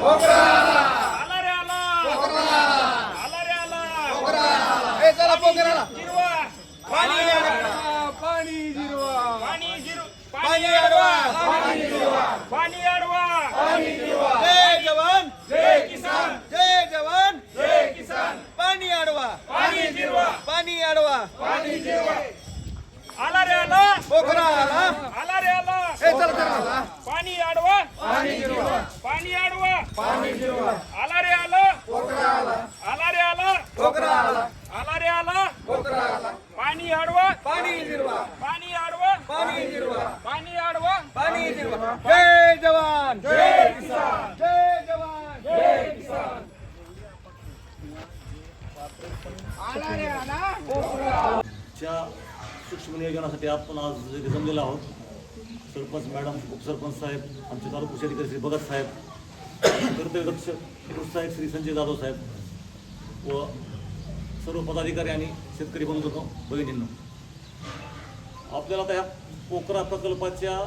आला रे आला. आला रे आला. ए चला पोकराला जिरवा पाणी पाणी जिरवा पाणी जिरवा पाणी अडवा पाणी अडवा जय जवान जय किसान जय जवान जय किसान पाणी अडवा पाणी जिरवा पाणी अडवा पाणी जिरवा आला रे आला. पोखरा आला आला रे आला ए चला चला पाणी अडवा पाणी जिरवा पाणी अडवा पाणी जिरवा आला रे आला आला रे आला पोखरा आला आला रे आला पाणी अडवा पाणी जिरवा पाणी अडवा पाणी जिरवा पाणी अडवा पाणी जिरवा जय जवान जय किसान जय जवान जय किसान च्या सूक्ष्म नियोजनासाठी आपण आज इथे जमलेलो आहोत सरपंच मॅडम उपसरपंच साहेब आमचे तालुका कृषी अधिकारी श्री भगत साहेब कर्तव्यदक्ष प्रोत्साहक श्री संजय जाधव साहेब व सर्व पदाधिकारी आणि शेतकरी बंधू भगिनींना. आपल्याला त्या पोकरा प्रकल्पाच्या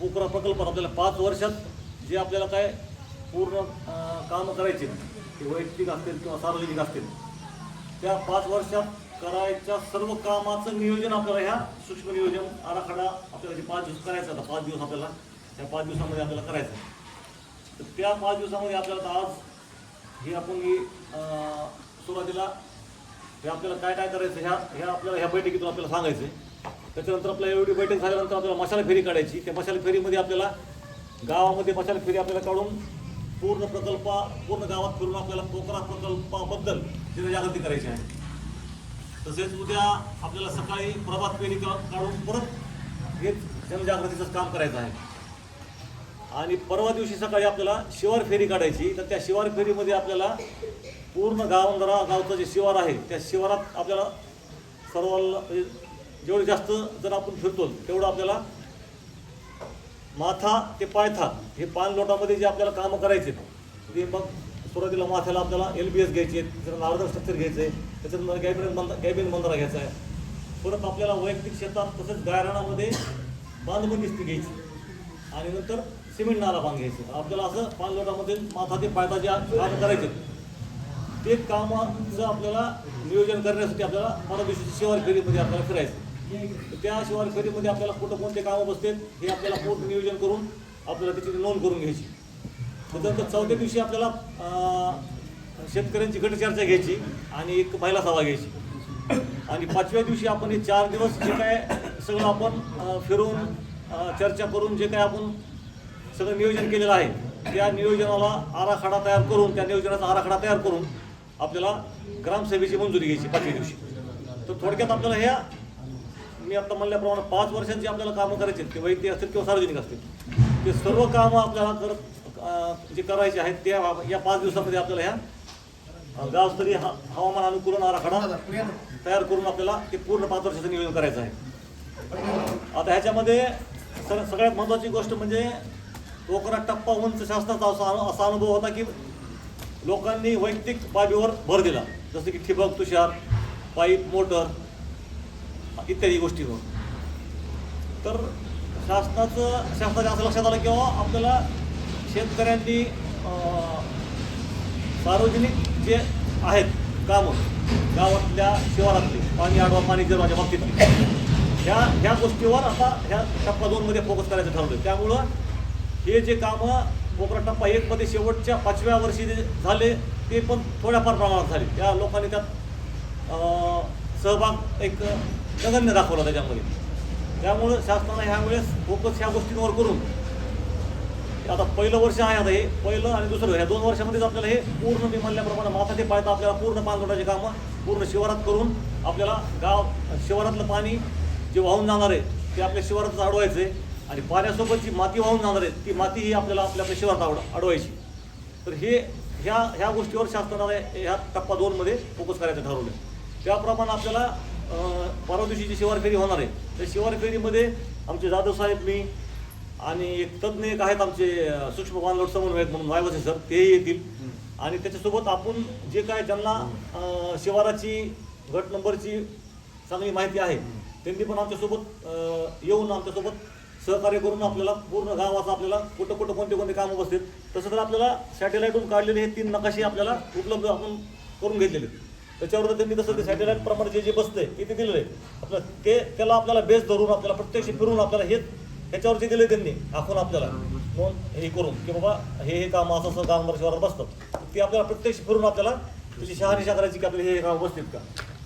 पोकरा प्रकल्पात आपल्याला पाच वर्षात जे आपल्याला काय पूर्ण कामं करायचे ते वैयक्तिक असतील किंवा सार्वजनिक असतील त्या पाच वर्षात करायच्या सर्व कामाचं नियोजन आपल्याला ह्या सूक्ष्म नियोजन आराखडा आपल्याला जे पाच दिवस करायचा होता पाच दिवस आपल्याला त्या पाच दिवसामध्ये आपल्याला करायचं. तर त्या पाच दिवसामध्ये आपल्याला आज हे आपण ही सुरुवातीला हे आपल्याला काय काय करायचं ह्या ह्या आपल्याला ह्या बैठकीतून आपल्याला सांगायचं आहे. त्याच्यानंतर आपल्या एवढी बैठक झाल्यानंतर आपल्याला मशाल फेरी काढायची. त्या मशाल फेरीमध्ये आपल्याला गावामध्ये मशाल फेरी आपल्याला काढून पूर्ण प्रकल्प पूर्ण गावात फिरून आपल्याला पोकरा प्रकल्पाबद्दल जनजागृती करायची आहे. तसेच उद्या आपल्याला सकाळी प्रभात फेरी का- काढून परत हे जनजागृतीचं काम करायचं आहे. आणि परवा दिवशी सकाळी आपल्याला शिवार फेरी काढायची. तर त्या शिवार फेरीमध्ये आपल्याला पूर्ण गावंदरा गावचं जे शिवार आहे त्या शिवारात आपल्याला सर्वांना म्हणजे जेवढे जास्त जर आपण फिरतो तेवढं आपल्याला माथा ते पायथा हे पान लोटामध्ये जे आपल्याला कामं करायचे ते मग सुरुवातीला माथ्याला आपल्याला एल बी एस घ्यायचे त्याच्यानंतर आर्धर स्ट्रक्चर घ्यायचं आहे त्याच्यानंतर गॅबिन बंद गॅबिन बंधारा घ्यायचा आहे. परत आपल्याला वैयक्तिक शेतात तसंच गायराणामध्ये बांधबंदिस्ती घ्यायची. आणि नंतर सिमेंट नाला बांध घ्यायचं. आपल्याला असं पान लोटामध्ये माथा ते पायथा जे कामं करायचे ते कामाचं आपल्याला नियोजन करण्यासाठी आपल्याला परवा शिवार फेरीमध्ये आपल्याला फिरायचं. त्या शिवार फेरीमध्ये आपल्याला कुठं कोणते कामं बसतात हे आपल्याला पूर्ण नियोजन करून आपल्याला त्याची नोंद करून घ्यायची. तर चौथ्या दिवशी आपल्याला शेतकऱ्यांची गटचर्चा घ्यायची आणि एक महिला सभा घ्यायची. आणि पाचव्या दिवशी आपण हे चार दिवस जे काय सगळं आपण फिरून चर्चा करून जे काय आपण सगळं नियोजन केलेलं आहे त्या नियोजनाला आराखडा तयार करून त्या नियोजनाचा आराखडा तयार करून आपल्याला ग्रामसभेची मंजुरी घ्यायची पाचव्या दिवशी. तर थोडक्यात आपल्याला ह्या मी आता म्हणल्याप्रमाणे पाच वर्षांची आपल्याला कामं करायची आहेत ते वैयक्तिक असतील किंवा सार्वजनिक असतील. ते सर्व कामं आपल्याला करत जे करायचे आहेत त्या या पाच दिवसामध्ये आपल्याला ह्या गावस्तरीय हवामान अनुकूलन आराखडा तयार करून आपल्याला ते पूर्ण पाच वर्षाचं नियोजन करायचं आहे. आता ह्याच्यामध्ये सग सगळ्यात महत्त्वाची गोष्ट म्हणजे पोकरा टप्पा उंच शासनाचा असा अनु- असा अनुभव होता की लोकांनी वैयक्तिक बाबीवर भर दिला. जसं की ठिबक तुषार पाईप मोटर इत्यादी गोष्टीवर. तर शासनाचं शासनाच्या असं लक्षात आलं किंवा आपल्याला शेतकऱ्यांनी सार्वजनिक जे आहेत कामं गावातल्या शिवारातली पाणी आडवा पाणी जिरवाच्या बाबतीतली ह्या ह्या गोष्टीवर आता ह्या टप्पा दोनमध्ये फोकस करायचं ठरवलं त्यामुळं हे जे कामं कोकणा टप्पा एकमध्ये शेवटच्या पाचव्या वर्षी जे झाले ते पण थोड्याफार प्रमाणात झाले. त्या लोकांनी त्यात सहभाग एक नगण्य दाखवला त्याच्यामध्ये. त्यामुळं शासनाने ह्या वेळेस फोकस ह्या गोष्टींवर करून आता पहिलं वर्ष आहे आता हे. पहिलं आणि दुसरं ह्या दोन वर्षामध्येच आपल्याला हे पूर्ण मी म्हणल्याप्रमाणे माथा ते पायता आपल्याला पूर्ण पाणलोटाचे कामं पूर्ण शिवारात करून आपल्याला गाव शिवारातलं पाणी जे वाहून जाणार आहे ते आपल्या शिवारातच अडवायचं आहे आणि पाण्यासोबत जी माती वाहून जाणार आहे ती माती ही आपल्याला आपल्या आपल्या शिवारात आवड अडवायची. तर हे ह्या ह्या गोष्टीवर शासनाला ह्या टप्पा दोनमध्ये फोकस करायचं ठरवलं त्याप्रमाणे आपल्याला परवा दिवशी जी शिवार फेरी होणार आहे त्या शिवार फेरीमध्ये आमचे जाधव साहेब मी आणि एक तज्ज्ञ एक आहेत आमचे सूक्ष्म बांधवड समन्वयक म्हणून वायवसे सर तेही येतील. आणि त्याच्यासोबत आपण जे काय ज्यांना शिवाराची गट नंबरची चांगली माहिती आहे त्यांनी पण आमच्यासोबत येऊन आमच्यासोबत सहकार्य करून आपल्याला पूर्ण गावाचं आपल्याला कुठं कुठं कोणते कोणते कामं बसतील तसं तर आपल्याला सॅटेलाईटहून काढलेले हे तीन नकाशे आपल्याला उपलब्ध आपण करून घेतलेले. त्याच्यावर त्यांनी तसं ते सॅटेलाईट प्रमाणे जे जे बसतंय ते ते दिलेलं आहे. आपलं ते त्याला आपल्याला बेस धरून आपल्याला प्रत्यक्ष फिरून आपल्याला हे ह्याच्यावर जे दिले त्यांनी दाखवून आपल्याला. नोंद हे करून की बाबा हे हे काम असं असं काम शहरात बसतं. ते आपल्याला प्रत्यक्ष फिरून आपल्याला त्याची शहानिशा करायची की आपले हे काम बसतील का?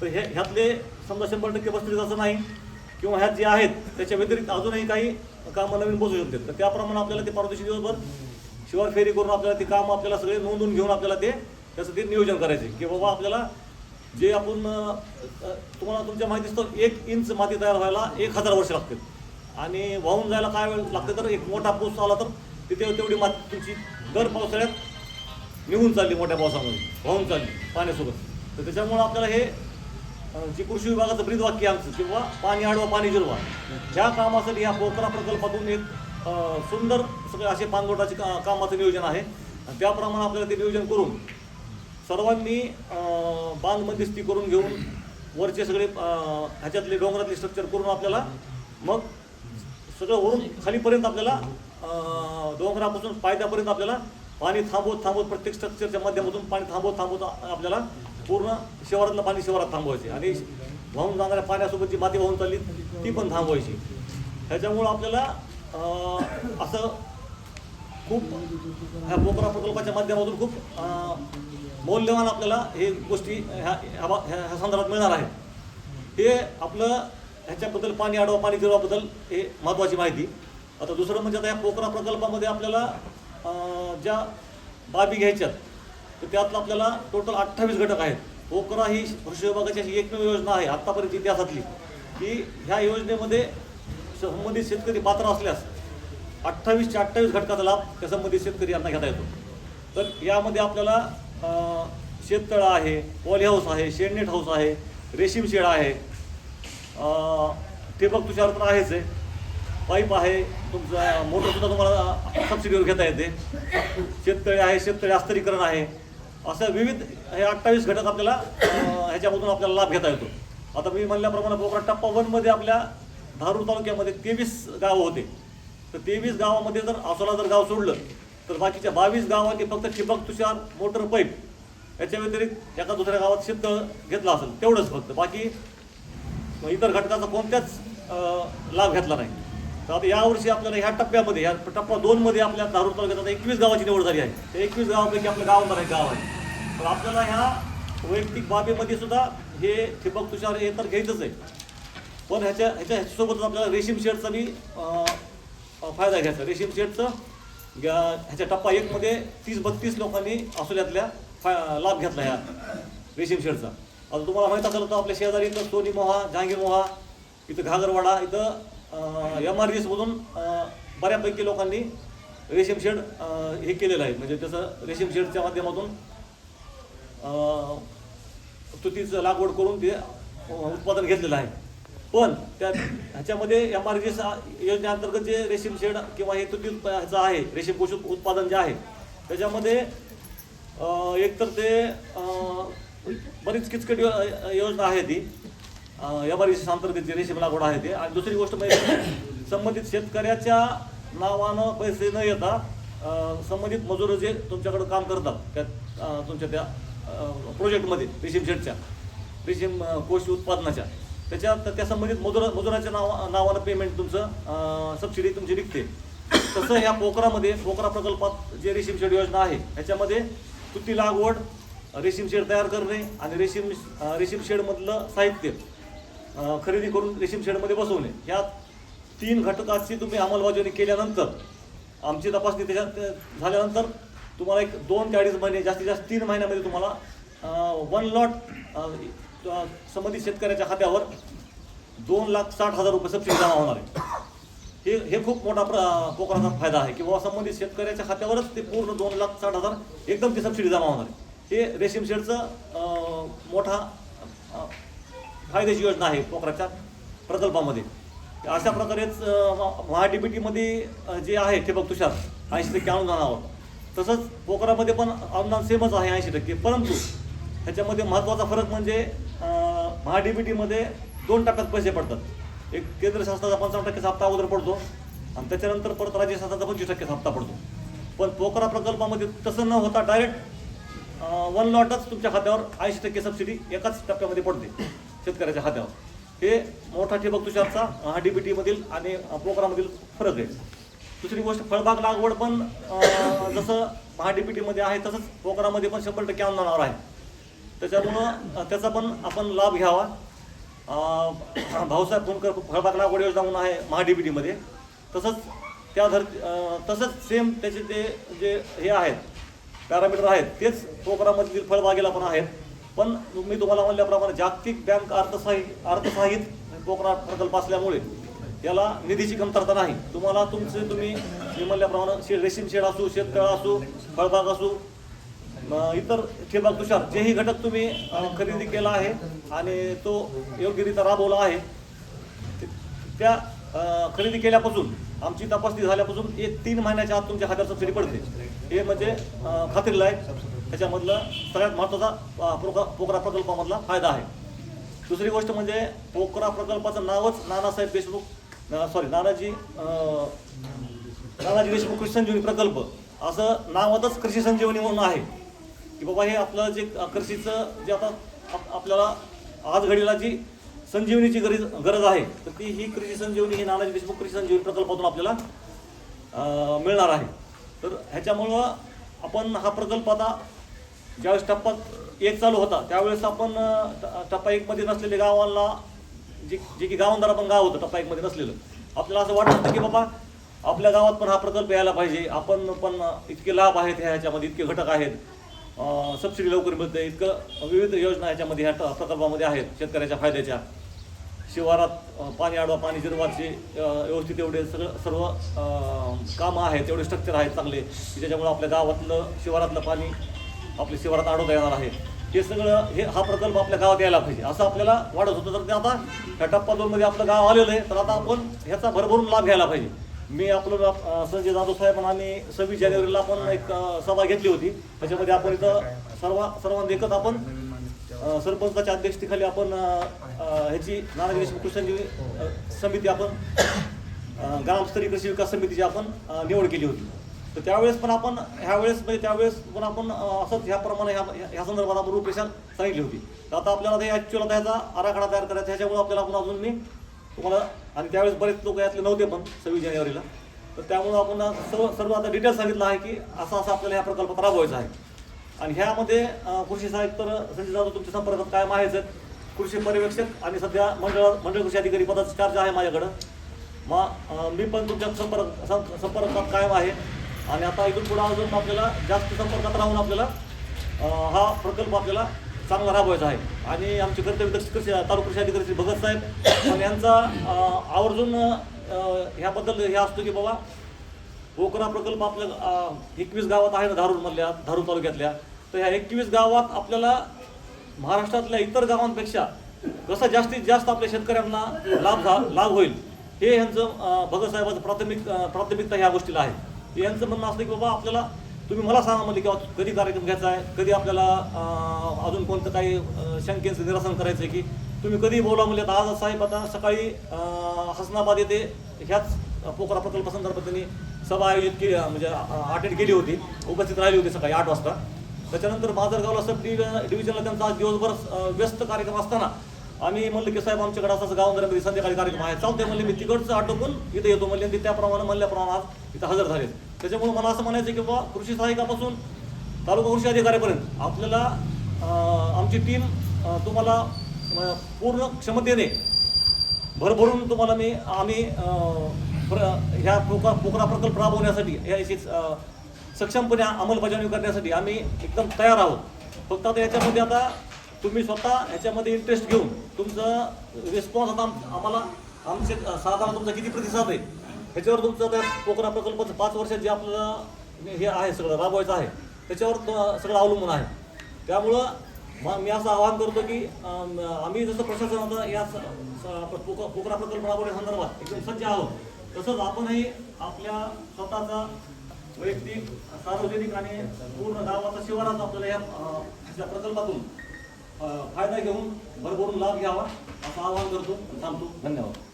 तर हे ह्यातले समजा शंभर टक्के बसतील असं नाही किंवा ह्यात जे आहेत त्याच्या व्यतिरिक्त अजूनही काही कामं नवीन बसू शकतात. तर त्याप्रमाणे आपल्याला ते परदेशी दिवसभर शिवार फेरी करून आपल्याला ती कामं आपल्याला सगळे नोंदवून घेऊन आपल्याला ते त्याचं ते नियोजन करायचे. की बाबा आपल्याला जे आपण तुम्हाला तुमच्या माहिती असतं एक इंच माती तयार व्हायला एक हजार वर्ष लागतील. आणि वाहून जायला काय वेळ लागते तर एक मोठा पाऊस आला तर तिथे तेवढी माती तुमची दर पावसाळ्यात निघून चालली मोठ्या पावसामध्ये वाहून चालली पाण्यासोबत. तर त्याच्यामुळं आपल्याला हे जी कृषी विभागाचं ब्रीद वाक्य आमचं किंवा पाणी आडवा पाणी जिरवा ह्या कामासाठी ह्या पोखरा प्रकल्पातून एक सुंदर सगळे असे पानगोटाचे का कामाचं नियोजन आहे. आणि त्याप्रमाणे आपल्याला ते नियोजन करून सर्वांनी बांध मध्यस्थी करून घेऊन वरचे सगळे ह्याच्यातले डोंगरातले स्ट्रक्चर करून आपल्याला मग सगळं वरून खालीपर्यंत आपल्याला डोंगरापासून पायथ्यापर्यंत आपल्याला पाणी थांबवत थांबवत प्रत्येक स्ट्रक्चरच्या माध्यमातून पाणी थांबवत थांबवत आपल्याला पूर्ण शिवारातलं पाणी शिवारात थांबवायचे. आणि वाहून जाणाऱ्या पाण्यासोबत जी माती वाहून चालली ती पण थांबवायची. ह्याच्यामुळं आपल्याला असं खूप ह्या पोखरा प्रकल्पाच्या माध्यमातून खूप मौल्यवान आपल्याला हे गोष्टी ह्या ह्या बा- ह्या ह्या संदर्भात मिळणार आहे हे आपलं ह्याच्याबद्दल पाणी आडवा पाणी जिरवाबद्दल हे महत्त्वाची माहिती. आता दुसरं म्हणजे आता या पोखरा प्रकल्पामध्ये आपल्याला ज्या बाबी घ्यायच्यात तर त्यातलं आपल्याला टोटल अठ्ठावीस घटक आहेत. पोखरा ही कृषी विभागाची अशी एकमेव योजना आहे आत्तापर्यंत इतिहासातली. की ह्या योजनेमध्ये संबंधित शेतकरी पात्र असल्यास अठ्ठावीसच्या अठ्ठावीस घटकाचा लाभ त्या संबंधित शेतकरी यांना घेता येतो. तर यामध्ये आपल्याला शेततळा आहे पॉली हाऊस आहे शेडनेट हाऊस आहे रेशीम शेळा आहे ते ठिबक तुषार तर आहेच आहे. पाईप आहे तुमचं मोटरसुद्धा तुम्हाला सबसिडीवर घेता येते. शेततळे आहे शेततळे अस्तरीकरण आहे. असं विविध हे अठ्ठावीस घटक आपल्याला ह्याच्यामधून आपल्याला लाभ घेता येतो. आता मी म्हणल्याप्रमाणे पोखरा टप्पा वनमध्ये आपल्या धारूर तालुक्यामध्ये तेवीस गावं होते. तर तेवीस गावामध्ये जर असोला जर गाव सोडलं तर बाकीच्या बावीस गावांनी फक्त ठिबक तुषार मोटर पाईप याच्या व्यतिरिक्त एका दुसऱ्या गावात शेततळ घेतलं असेल तेवढंच फक्त. बाकी इतर घटकाचा कोणत्याच लाभ घेतला नाही. तर आता यावर्षी आपल्याला ह्या टप्प्यामध्ये ह्या टप्पा दोनमध्ये आपल्या धारूर तालुक्यात आता एकवीस गावाची निवड झाली आहे. त्या एकवीस गावापैकी आपलं गाव एक गाव आहे. तर आपल्याला ह्या वैयक्तिक बाबीमध्ये सुद्धा हे ठिबक तुषार हे तर घ्यायचंच आहे. पण ह्याच्या ह्याच्या ह्याच्यासोबतच आपल्याला रेशीम शेडचा बी फायदा घ्यायचा. रेशीम शेडचं ह्याच्या टप्पा एकमध्ये तीस बत्तीस लोकांनी असोल्यातल्या फा लाभ घेतला ह्या रेशीम शेडचा. आता तुम्हाला माहीत असेल तर आपल्या शेजारी इथं सोनी मोहा जहांगीर मोहा इथं घागरवाडा इथं एम आर मधून बऱ्यापैकी लोकांनी रेशीम शेड हे केलेलं आहे. म्हणजे त्याचं रेशीम शेडच्या माध्यमातून तुतीचं लागवड करून ते उत्पादन घेतलेलं आहे. पण त्या ह्याच्यामध्ये एम आर जी योजनेअंतर्गत जे रेशीम शेड किंवा हे तुती ह्याचं आहे रेशीम पोषक उत्पादन जे आहे त्याच्यामध्ये एकतर ते बरीच किचकट यो- योजना आहे ती. एम आर अंतर्गत जे रेशीम लागवड आहे ते. आणि दुसरी गोष्ट म्हणजे संबंधित शेतकऱ्याच्या नावानं पैसे न येता संबंधित मजूर जे तुमच्याकडं काम करतात त्या तुमच्या त्या प्रोजेक्टमध्ये रेशीम शेडच्या रेशीम अं, कोश उत्पादनाच्या. त्याच्या त्या संबंधित मजुरा मजुराच्या नावा नावानं पेमेंट तुमचं सबसिडी तुमची निघते. तसं ह्या पोकरामध्ये पोकरा प्रकल्पात जे रेशीम शेड योजना आहे ह्याच्यामध्ये तुती लागवड रेशीम शेड तयार करणे आणि रेशीम रेशीम शेडमधलं साहित्य खरेदी करून रेशीम शेडमध्ये बसवणे. ह्या तीन घटकाची तुम्ही अंमलबजावणी केल्यानंतर आमची तपासणी त्याच्यात झाल्यानंतर तुम्हाला एक दोन ते अडीच महिने जास्तीत जास्त तीन महिन्यामध्ये तुम्हाला वन लॉट संबंधित शेतकऱ्याच्या खात्यावर दोन लाख साठ हजार रुपये सबसिडी जमा होणार आहे. हे हे खूप मोठा प्र पोखराचा फायदा आहे किंवा संबंधित शेतकऱ्याच्या खात्यावरच ते पूर्ण दोन लाख साठ हजार एकदम ती सबसिडी जमा होणार आहे. हे रेशीम शेडचं मोठा फायदेशीर योजना आहे पोखराच्या प्रकल्पामध्ये. अशा प्रकारेच महाडीबीटीमध्ये जे आहे ठिबक तुषार ऐंशी टक्के अनुदानावर तसंच पोखरामध्ये पण अनुदान सेमच आहे ऐंशी टक्के परंतु ह्याच्यामध्ये महत्त्वाचा फरक म्हणजे महाडीबीटीमध्ये दोन टप्प्यात पैसे पडतात. एक केंद्र शासनाचा पंचावन्न टक्के हप्ता अगोदर पडतो आणि त्याच्यानंतर परत राज्य शासनाचा पंचवीस टक्के हप्ता पडतो. पण पोखरा प्रकल्पामध्ये तसं न होता डायरेक्ट वन लॉटच तुमच्या खात्यावर ऐंशी टक्के सबसिडी एकाच टप्प्यामध्ये पडते शेतकऱ्याच्या खात्यावर. हे मोठा ठिबक तुषारचा हा डी आणि पोकरामधील फरक आहे. दुसरी गोष्ट फळबाग लागवड पण अं, जसं महाडीपीटीमध्ये आहे तसंच पोकरामध्ये पण शंभर टक्के अनुदानावर आहे. त्याच्यामुळं त्याचा पण आपण लाभ घ्यावा. भाऊसाहेब फोनकर फळबाग लागवड योजना म्हणून आहे महाडीपीटीमध्ये तसंच त्या धर तसंच सेम त्याचे ते जे हे आहेत पॅरामीटर आहेत. तेच प्रोग्राममधील फळबागेला पण आहेत. पण मी तुम्हाला म्हणल्याप्रमाणे जागतिक बँक अर्थसाही अर्थसाहित प्रोग्राम प्रकल्प असल्यामुळे याला निधीची कमतरता नाही. तुम्हाला तुमचे तुम्ही मी म्हणल्याप्रमाणे शे रेशीम शेड असू शेततळ असू फळबाग असू इतर ठिबक तुषार जेही घटक तुम्ही खरेदी केला आहे आणि तो योग्यरित्या राबवला आहे त्या खरेदी केल्यापासून आमची तपासणी झाल्यापासून एक तीन महिन्याच्या आत तुमच्या खात्यात सबसिडी पडते. हे म्हणजे अं, खात्रीला आहे. त्याच्यामधलं सगळ्यात महत्त्वाचा अं, पोकरा प्रकल्पामधला फायदा आहे. दुसरी गोष्ट म्हणजे पोकरा प्रकल्पाचं नावच नानासाहेब देशमुख सॉरी नानाजी नानाजी देशमुख कृषी संजीवनी प्रकल्प. असं नावातच कृषी संजीवनी म्हणून आहे. की बाबा हे आपलं जे कृषीचं जे आता आपल्याला आज घडीला जी संजीवनीची गरज गरज आहे तर ती ही कृषी संजीवनी ही नानाजी देशमुख कृषी संजीवनी प्रकल्पातून आपल्याला मिळणार आहे. तर ह्याच्यामुळं आपण हा प्रकल्प आता ज्यावेळेस टप्पा एक चालू होता त्यावेळेस आपण ट- टप्पा एकमध्ये नसलेले गावाला जे जे की गावंदार आपण गाव होतं टप्पा एकमध्ये नसलेलं. आपल्याला असं वाटत होतं की बाबा आपल्या गावात पण हा प्रकल्प यायला पाहिजे. आपण पण इतके लाभ आहेत ह्या ह्याच्यामध्ये इतके घटक आहेत. सबसिडी लवकर मिळते इतकं विविध योजना ह्याच्यामध्ये ह्या ट- प्रकल्पामध्ये आहेत शेतकऱ्याच्या फायद्याच्या. शिवारात पाणी आडवा पाणी जिरवाचे व्यवस्थित एवढे सगळं सर्व कामं आहेत तेवढे स्ट्रक्चर आहेत चांगले की त्याच्यामुळे आपल्या गावातलं शिवारातलं पाणी आपल्या शिवारात आडवता येणार आहे. हे सगळं हे हा प्रकल्प आपल्या गावात यायला पाहिजे. असं आपल्याला वाढत होतं. तर ते आता ह्या टप्पा दोनमध्ये आपलं गाव आलेलं आहे. तर आता आपण ह्याचा भरभरून लाभ घ्यायला पाहिजे. मी आपलं संजय जाधव साहेब आणि सव्वीस जानेवारीला आपण एक सभा घेतली होती. त्याच्यामध्ये आपण इथं सर्व सर्वांना एकच आपण सरपंचाच्या अध्यक्षतेखाली आपण ह्याची नानाजी देशमुख कृष्णजी समिती आपण ग्रामस्तरीय कृषी विकास समितीची आपण निवड केली होती. तर त्यावेळेस पण आपण ह्यावेळेस म्हणजे त्यावेळेस पण आपण असंच ह्याप्रमाणे ह्या ह्या संदर्भात आपण रूपरेषा सांगितली होती. तर आता आपल्याला ते ॲक्च्युअल आता ह्याचा आराखडा तयार करायचा ह्याच्यामुळे आपल्याला आपण अजून मी तुम्हाला आणि त्यावेळेस बरेच लोक यातले नव्हते पण सव्वीस जानेवारीला. तर त्यामुळं आपण सर्व सर्व आता डिटेल सांगितलं आहे की असं असं आपल्याला ह्या प्रकल्पात राबवायचं आहे. आणि ह्यामध्ये कृषी सहाय्यक तर संजय जाधव तुमच्या संपर्कात कायम आहेच आहेत. कृषी पर्यवेक्षक आणि सध्या मंडळ मंडळ कृषी अधिकारी पदाचा चार्ज आहे माझ्याकडं. मग मी पण तुमच्या संपर्क संपर्कात कायम आहे. आणि आता इथून पुढं अजून आपल्याला जास्त संपर्कात राहून आपल्याला हा प्रकल्प आपल्याला चांगला राबवायचा आहे. आणि आमचे कर्तव्य कृषी तालुका कृषी अधिकारी श्री भगत साहेब. पण यांचा आवर्जून ह्याबद्दल हे असतो की बाबा पोकरा प्रकल्प आपल्या एकवीस गावात आहे ना धारूरमधल्या धारूर तालुक्यातल्या. तर ह्या एकवीस गावात आपल्याला महाराष्ट्रातल्या इतर गावांपेक्षा कसा जास्तीत जास्त आपल्या शेतकऱ्यांना लाभ झा लाभ होईल हे यांचं भगतसाहेबाचं भगत प्राथमिक प्राथमिकता ह्या गोष्टीला आहे. यांचं म्हणणं असतं की बाबा आपल्याला तुम्ही मला सांगा म्हणजे किंवा कधी कार्यक्रम घ्यायचा आहे कधी आपल्याला अजून कोणतं काही शंकेचं निरसन करायचं आहे की तुम्ही कधी बोला म्हणजे आज साहेब आता सकाळी हसनाबाद येथे ह्याच पोकरा प्रकल्पासंदर्भात त्यांनी सभा आयोजित केली म्हणजे अटेंड केली होती उपस्थित राहिली होती सकाळी आठ वाजता. त्याच्यानंतर बाजारगावला सब डिव्हिजन डिव्हिजनला त्यांचा आज दिवसभर व्यस्त कार्यक्रम असताना आम्ही म्हणलं की साहेब आमच्याकडे गाव गावंदऱ्यामध्ये संध्याकाळी कार्यक्रम आहे. चालते म्हणले मी तिकडचं आटोपून इथं येतो म्हणले. आणि ते त्याप्रमाणे म्हणल्याप्रमाणे आज इथं हजर झाले त्याच्यामुळे मला असं म्हणायचं की बाबा कृषी सहाय्यकापासून तालुका कृषी अधिकाऱ्यापर्यंत आपल्याला आमची टीम तुम्हाला पूर्ण क्षमतेने भरभरून तुम्हाला मी आम्ही प्र ह्या पोकरा पोकरा प्रकल्प राबवण्यासाठी याची सक्षमपणे अंमलबजावणी करण्यासाठी आम्ही एकदम तयार आहोत. फक्त आता याच्यामध्ये आता तुम्ही स्वतः ह्याच्यामध्ये इंटरेस्ट घेऊन तुमचं रिस्पॉन्स आता आम्हाला आमचे साधारण तुमचा किती प्रतिसाद आहे? ह्याच्यावर तुमचं त्या पोकरा प्रकल्पाचं पाच वर्षात जे आपलं हे आहे सगळं राबवायचं आहे त्याच्यावर सगळं अवलंबून आहे. त्यामुळं मग मी असं आवाहन करतो की आम्ही जसं प्रशासन आता या स- पोकरा प्रकल्प राबवण्यासंदर्भात एकदम सज्ज आहोत. तसंच आपणही आपल्या स्वतःचा वैयक्तिक सार्वजनिक आणि पूर्ण गावाचा शिवाराचा आपल्याला या या प्रकल्पातून फायदा घेऊन भरभरून लाभ घ्यावा असं आवाहन करतो थांबतो. धन्यवाद.